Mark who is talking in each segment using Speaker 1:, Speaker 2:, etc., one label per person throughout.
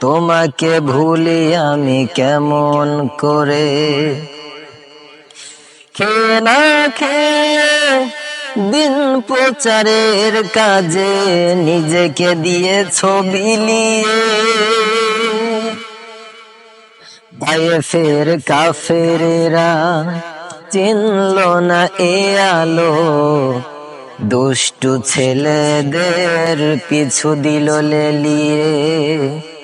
Speaker 1: তোমাকে ভুলি আমি কেমন করে? খে না খেয়ে দিন প্রচারের কাজে নিজেকে দিয়ে ছবি নিয়ে। ফের কাফেরেরা চিনল না এ আলো। দুষ্টু ছেলেদের পিছু দিল লেলিয়ে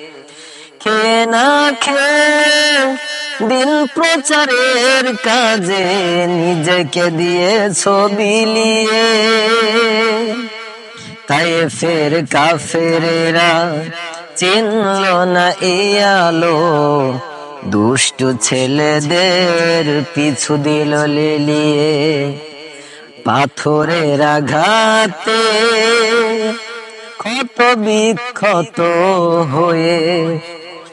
Speaker 1: খে না দিন প্রচারের কাজে নিজেকে দিয়ে ছবি নিয়ে। তাই ফের কাফেরেরা চিনল না এই আলো। দুষ্টু ছেলেদের পিছু দিল লেলিয়ে। পাথরের আঘাতে ক্ষত বিক্ষত হয়ে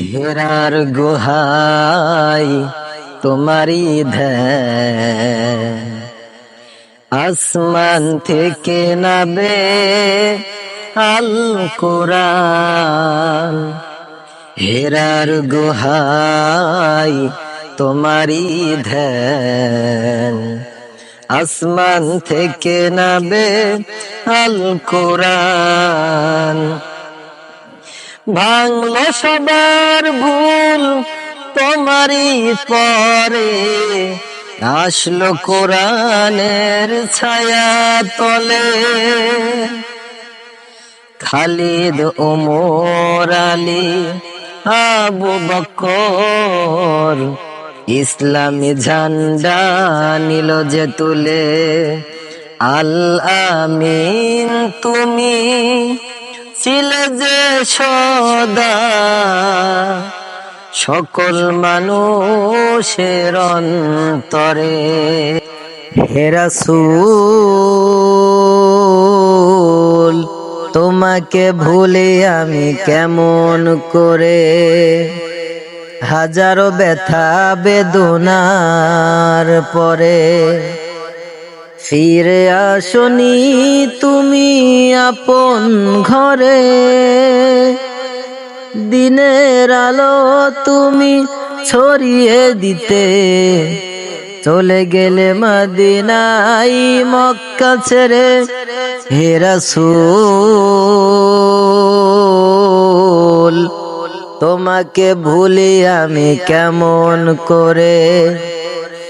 Speaker 1: হেরার গুহাই ধ্যান। আসমান থেকে নাবে আল কোরআন। হেরার গুহাই তোমারি ধ্যান। আসমান থেকে নাবে আল কোরআন। ভাঙল সবার ভুল, তোমারই পরে আসলো কোরআনের ছায়া তলে। খালিদ ওমর আলী, আবু বকর ইসলামী ঝান্ডা নিল যে তুলে। আল আমিন তুমি ছিলে যে সদা সকল মানুষের অন্তরে। হেরাসুল তোমাকে ভুলে আমি কেমন করে? হাজারো ব্যথা বেদনার পরে ফিরে আসনি তুমি আপন ঘরে। দিনের আলো তুমি ছড়িয়ে দিতে। চলে গেলে মদিনাই মক্কা ছেড়ে হেরাসুল তোমাকে ভুলি আমি কেমন করে?